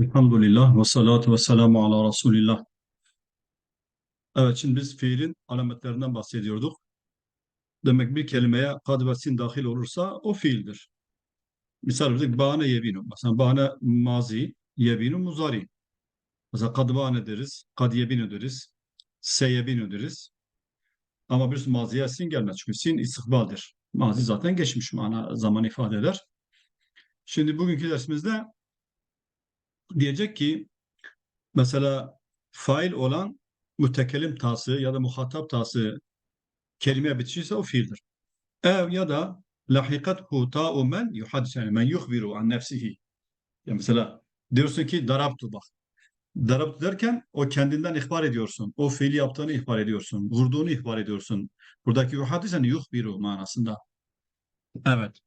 Elhamdülillah ve salatu ve selamu ala Resulillah. Evet şimdi biz fiilin alametlerinden bahsediyorduk. Demek bir kelimeye kad ve sin dahil olursa o fiildir. Misal verdik bahane yebinu. Mesela bahane mazi, yebinu muzari. Mesela kad bahane deriz, kad yebinu deriz, se yebinu deriz. Ama bir maziye sin gelmez. Çünkü sin istikbaldir. Mazi zaten geçmiş mana zaman ifade eder. Şimdi bugünkü dersimizde diyecek ki mesela fail olan mütekellim tası ya da muhatap tası kelime bitişiyse o fiildir. Ev ya da lahikathu ta'u men yuhaddis yani men yuhbiru an nefsihi. Ya mesela diyorsun ki darabtu bak. Darabtu derken o kendinden ihbar ediyorsun. O fiili yaptığını ihbar ediyorsun. Vurduğunu ihbar ediyorsun. Buradaki yuhaddis yani yuhbiru manasında. Evet.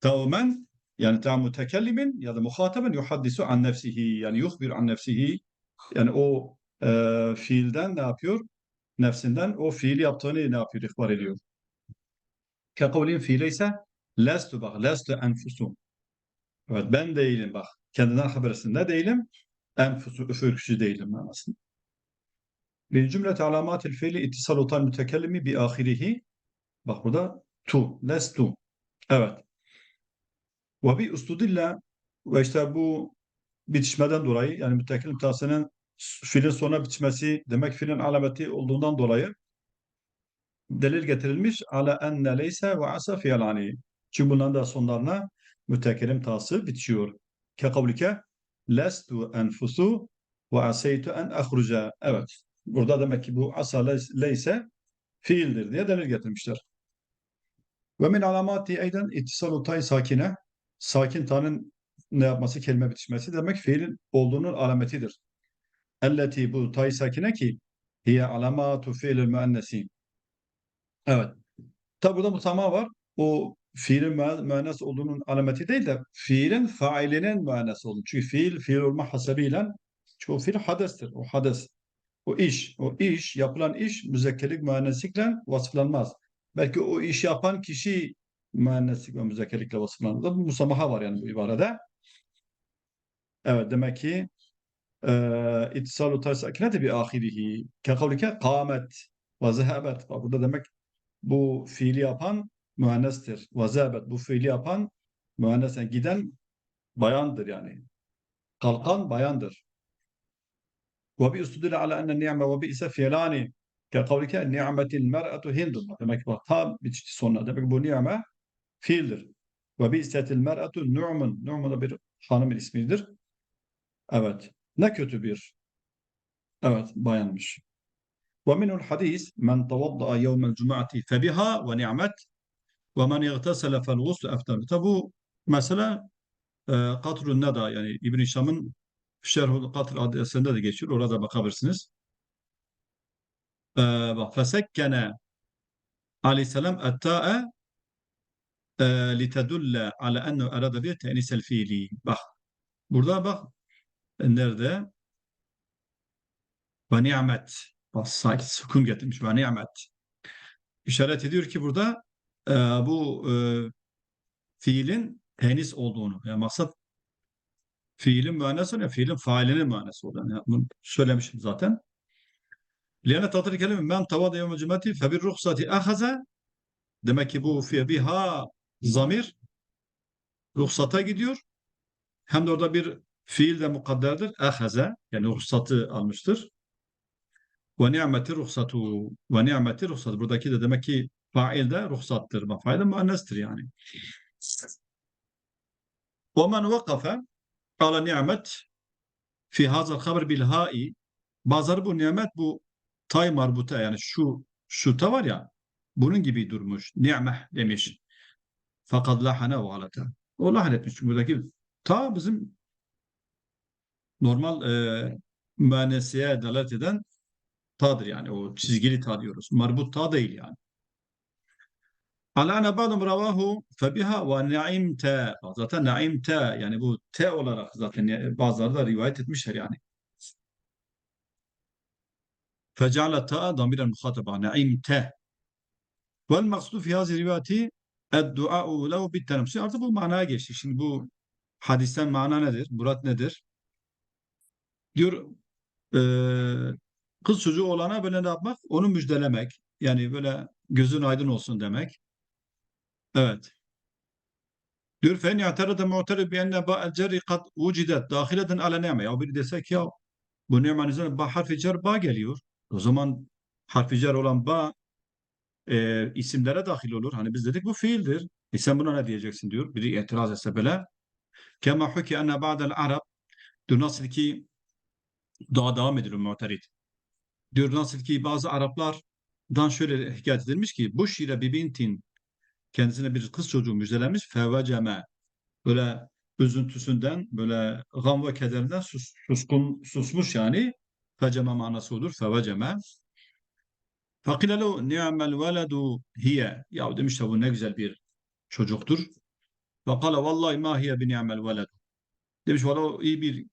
Ta'u men yani ta mütekellimin ya da muhataben yuhaddisu an nefsihi yani yuhbiru an nefsihi yani o e, fiilden ne yapıyor? Nefsinden o fiili yaptığını ne yapıyor? İhbar ediyor. Kekavlin fiili ise lestu bak lestu enfusum. Evet ben değilim bak. Kendinden habersinde değilim. Enfusu üfürkücü değilim manasında. Bir cümle alamatil fiili ittisal utan mütekellimi bi ahirihi. Bak burada tu, lestu. Evet. Ve bi ustudilla ve işte bu bitişmeden dolayı yani mütekellim tasının fiilin sona bitmesi demek fiilin alameti olduğundan dolayı delil getirilmiş ala enne leyse ve asa fiyalani. Çünkü bunların da sonlarına mütekellim tası bitiyor. Ke kavlike lestu enfusu ve aseytu en ahruca. Evet. Burada demek ki bu asa leyse fiildir diye delil getirmişler. Ve min alamati eyden ittisalu tay sakine. Sakin tanın ne yapması, kelime bitişmesi demek fiilin olduğunun alametidir. Elleti bu tay sakine ki hiye alamatu fiilil müennesi. Evet. Tabi burada mutama var. O fiilin müennes olduğunun alameti değil de fiilin failinin müennes olduğu. Çünkü fiil, fiil olma hasebiyle o fiil hadestir. O hades. O iş. O iş, yapılan iş müzekkerlik müenneslikle vasıflanmaz. Belki o iş yapan kişi müenneslik ve müzekkerlikle vasıflanır. Bu musamaha var yani bu ibarede. Evet demek ki ittisalu tarsakinete bi ahirihi ke kâmet ve zehabet. Burada demek bu fiili yapan müennestir. Ve zehabet bu fiili yapan müennes yani giden bayandır yani. Kalkan bayandır. Ve bi ustudile ala enne ni'me ve bi ise fiilani ke kavlike ni'metil mer'atu hindun. Demek bak tam bitişti sonuna. Demek bu ni'me fiildir. Ve bi isetil mer'atu nu'mun. Nu'mun da bir hanımın ismidir. Evet. Ne kötü bir evet bayanmış. Ve minul hadis men tavaddaa yevmel cum'ati febiha ve ni'met ve men yagtasele fel guslu eftar. Tabi bu mesela e, Katrun Neda yani İbn-i Şam'ın Şerhul Katr adresinde de geçiyor. Orada bakabilirsiniz. E, bak fesekkene aleyhisselam etta'e litedulle ala ennu arada bir tenisel fiili. Bak burada bak nerede? Ve ni'met. Bak sanki sukun getirmiş. Ve ni'met. İşaret ediyor ki burada e, bu e, fiilin tenis olduğunu. Yani maksat fiilin müennes olduğunu, fiilin failinin müennes olduğunu. Yani bunu söylemişim zaten. Liyane tatır kelime men tavada yevme cümleti febir ruhsati ahaze demek ki bu fi biha zamir ruhsata gidiyor. Hem de orada bir Fiil de mukadderdir. Ehaze yani ruhsatı almıştır. Ve ni'meti ruhsatu. Ve ni'meti ruhsat. Buradaki de demek ki fail de ruhsattır. Fail de müennestir yani. Ve men vakafe ala ni'met fi hazal haber bil ha'i bazıları bu nimet bu tay marbuta yani şu şu ta var ya bunun gibi durmuş. Ni'meh demiş. Fakat lahane ve alata. O lahan etmiş. Buradaki ta bizim normal e, müennesiye delalet eden ta'dır yani. O çizgili ta diyoruz. Marbut ta değil yani. Alâne ba'dum ravahu febiha ve naimte. Zaten naimte yani bu te olarak zaten bazıları da rivayet etmişler yani. Fecale ta'a damiren muhataba naimte. Vel maksudu fi hazi rivayeti eddua'u lehu bit Artık bu manaya geçti. Şimdi bu hadisten mana nedir? Murat nedir? Diyor eee, kız çocuğu olana böyle ne yapmak? Onu müjdelemek. Yani böyle gözün aydın olsun demek. Evet. Diyor fen ya'terede mu'terif bi enne ba'el cerri kad vucidet dahileten ala ni'me. Ya biri desek ya bu ni'menin üzerine ba harfi cer ba geliyor. O zaman harfi cer olan ba e, isimlere dahil olur. Hani biz dedik bu fiildir. E sen buna ne diyeceksin diyor. Biri itiraz etse böyle. Kema huki enne ba'del arab diyor nasıl ki daha devam ediyor mu'terit. Diyor nasıl ki bazı Araplardan şöyle hikayet edilmiş ki bu şire bibintin kendisine bir kız çocuğu müjdelenmiş fevveceme böyle üzüntüsünden böyle gam ve kederinden sus, suskun susmuş yani feceme manası olur fevveceme fakile lehu ni'mel veledu hiye ya demiş de bu ne güzel bir çocuktur ve kale vallahi ma hiye bi ni'mel veledu demiş valla iyi bir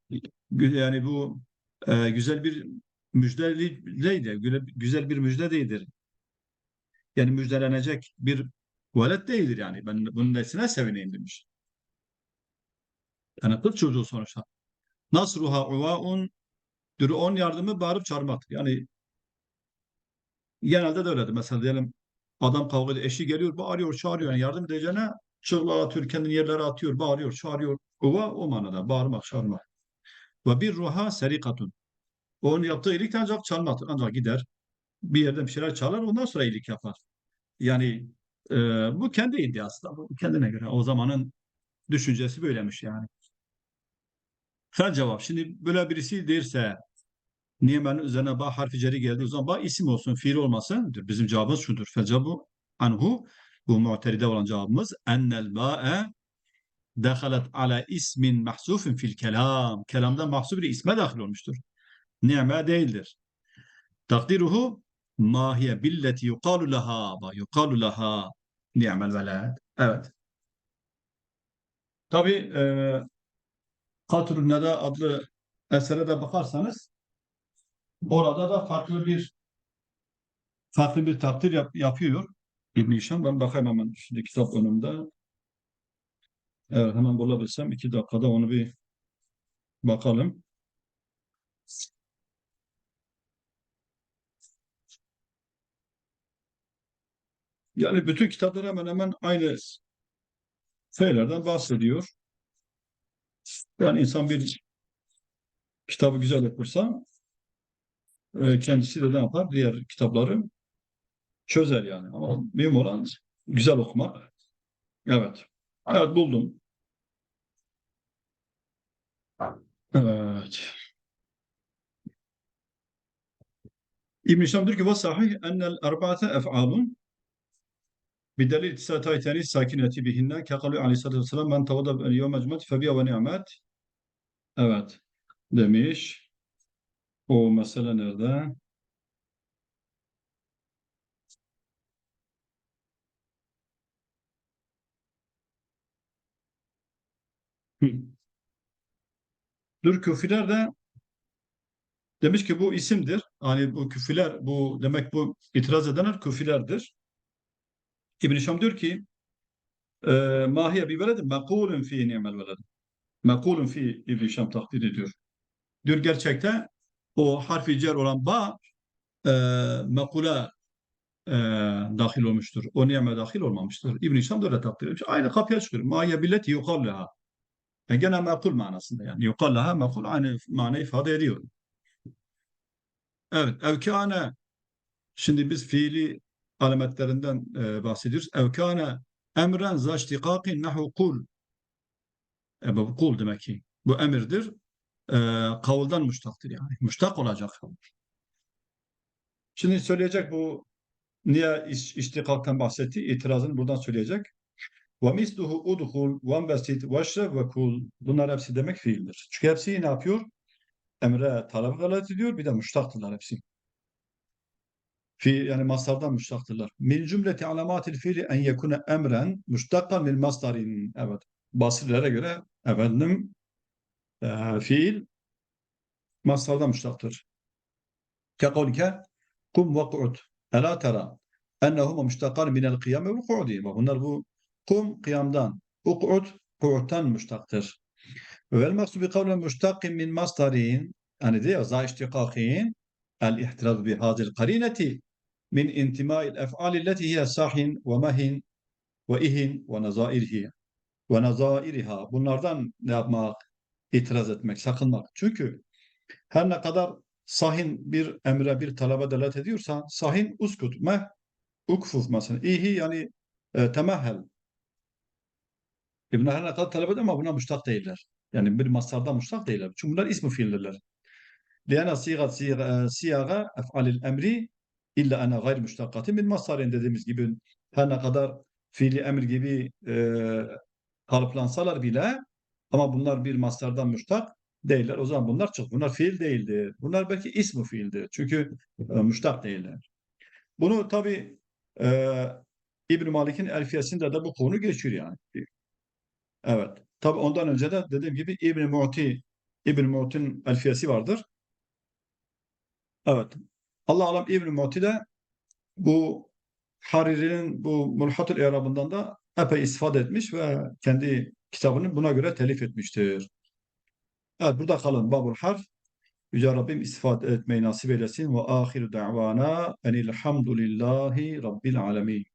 yani bu e, güzel bir müjde değildir. Güzel bir müjde değildir. Yani müjdelenecek bir velet değildir yani. Ben bunun nesine sevineyim demiş. Yani kız çocuğu sonuçta. Nasruha uvaun dürü on yardımı bağırıp çağırmak. Yani genelde de öyledir. Mesela diyelim adam kavga ediyor, eşi geliyor, bağırıyor, çağırıyor. Yani yardım edeceğine çığlığa atıyor, kendini yerlere atıyor, bağırıyor, çağırıyor. Uva o manada, bağırmak, çağırmak. Ve bir ruha serikatun. Onun yaptığı iyilik ancak çalmaktır. Ancak gider bir yerden bir şeyler çalar ondan sonra iyilik yapar. Yani e, bu kendi iddiası Bu kendine göre. O zamanın düşüncesi böylemiş yani. Fel cevap. Şimdi böyle birisi derse niye ben üzerine ba harfi ceri geldi o zaman ba isim olsun, fiil olmasın. Bizim cevabımız şudur. Fel cevabı anhu bu mu'teride olan cevabımız ennel ba'e dehalet ala ismin mahsufin fil kelam. Kelamda mahsuf bir isme dahil olmuştur. Ni'me değildir. Takdiruhu ma hiye billeti yukalu laha ve yukalu laha ni'mel veled. Evet. Tabi e, Katrun adlı esere de bakarsanız orada da farklı bir farklı bir takdir yap, yapıyor İbn-i Hişam. Ben bakayım hemen şimdi kitap önümde. Evet hemen bulabilsem iki dakikada onu bir bakalım. Yani bütün kitaplar hemen hemen aynı şeylerden bahsediyor. Yani insan bir kitabı güzel okursa e, kendisi de ne yapar? Diğer kitapları çözer yani. Ama mühim olan güzel okumak. Evet. Evet buldum. Evet. İbn-i Şam diyor ki وَسَحِهْ اَنَّ الْاَرْبَعَةَ اَفْعَالٌ بدليل اتصالات تاني الساكنة بهن كقول عليه الصلاة والسلام من تواضع اليوم أجمد فبيع ونعمات Evet demiş. O mesele nerede? Dur küfiler de demiş ki bu isimdir. Hani bu küfiler bu demek bu itiraz edenler küfilerdir. İbn Şam diyor ki mahiye bir veledin mekulun fi ni'mel veledin. Mekulun fi İbn Şam takdir ediyor. Diyor gerçekte o harfi cer olan ba e, mekula e, dahil olmuştur. O niyeme dahil olmamıştır. İbn-i Şam da öyle takdir etmiş. Aynı kapıya çıkıyor. Maye billeti yukalleha. Yani gene mekul manasında yani. Yukalleha mekul aynı mana ifade ediyor. Evet. Evkâne şimdi biz fiili alametlerinden e, bahsediyoruz. Evkâne emren zaştikakin nahu kul. E, kul demek ki. Bu emirdir. E, kavuldan müştaktır yani. Müştak olacak. Şimdi söyleyecek bu niye iş, bahsetti? İtirazını buradan söyleyecek. Ve misluhu udhul ve besit. Bunlar hepsi demek fiildir. Çünkü hepsi ne yapıyor? Emre talep galet ediyor. Bir de müştaktırlar hepsi. Fi yani mastardan müştaktırlar. Min cümleti alamatil fiili en yekune emren müştakkan min masdarin. Evet. Basirlere göre efendim e, fiil mastardan müştaktır. Kekavlike kum ve ku'ud. Ela tera ennehuma müştakkan minel kıyame ve ku'udi. Bunlar bu kum kıyamdan, uq'ud ku'udtan müştaktır. Vel maksu bi kavlen müştakkin min masdarin hani diyor za iştikakin el ihtiraz bi hadil karineti min intima'il ef'ali leti hiye sahin ve mehin ve ihin ve nazairihi ve nazairiha. Bunlardan ne yapmak? İtiraz etmek, sakınmak. Çünkü her ne kadar sahin bir emre, bir talebe delalet ediyorsa sahin uskut, meh ukfuf mesela. İhi yani e, temahhel. E bunlar her ne kadar talep ediyor ama buna müştak değiller. Yani bir mastardan müştak değiller. Çünkü bunlar ismi fiildirler. لأن صيغة صيغة صيغة أفعال الأمر إلا أنا غير مشتقة min mastarın dediğimiz gibi her ne kadar fiili emir gibi e, kalıplansalar bile ama bunlar bir mastardan müştak değiller. O zaman bunlar çık. Bunlar fiil değildir. Bunlar belki ismi fiildir. Çünkü e, müştak değiller. Bunu tabi e, İbn Malik'in Elfiyesinde de bu konu geçiyor yani. Evet. Tabi ondan önce de dediğim gibi İbn Mu'ti İbn Mu'ti'nin Elfiyesi vardır. Evet. Allah alam İbn Mu'ti de bu Hariri'nin bu Mulhatul İrabından da epey istifade etmiş ve kendi kitabını buna göre telif etmiştir. Evet burada kalın Babul Harf. Yüce Rabbim istifade etmeyi nasip eylesin. Ve ahiru da'vana enilhamdülillahi rabbil alemin.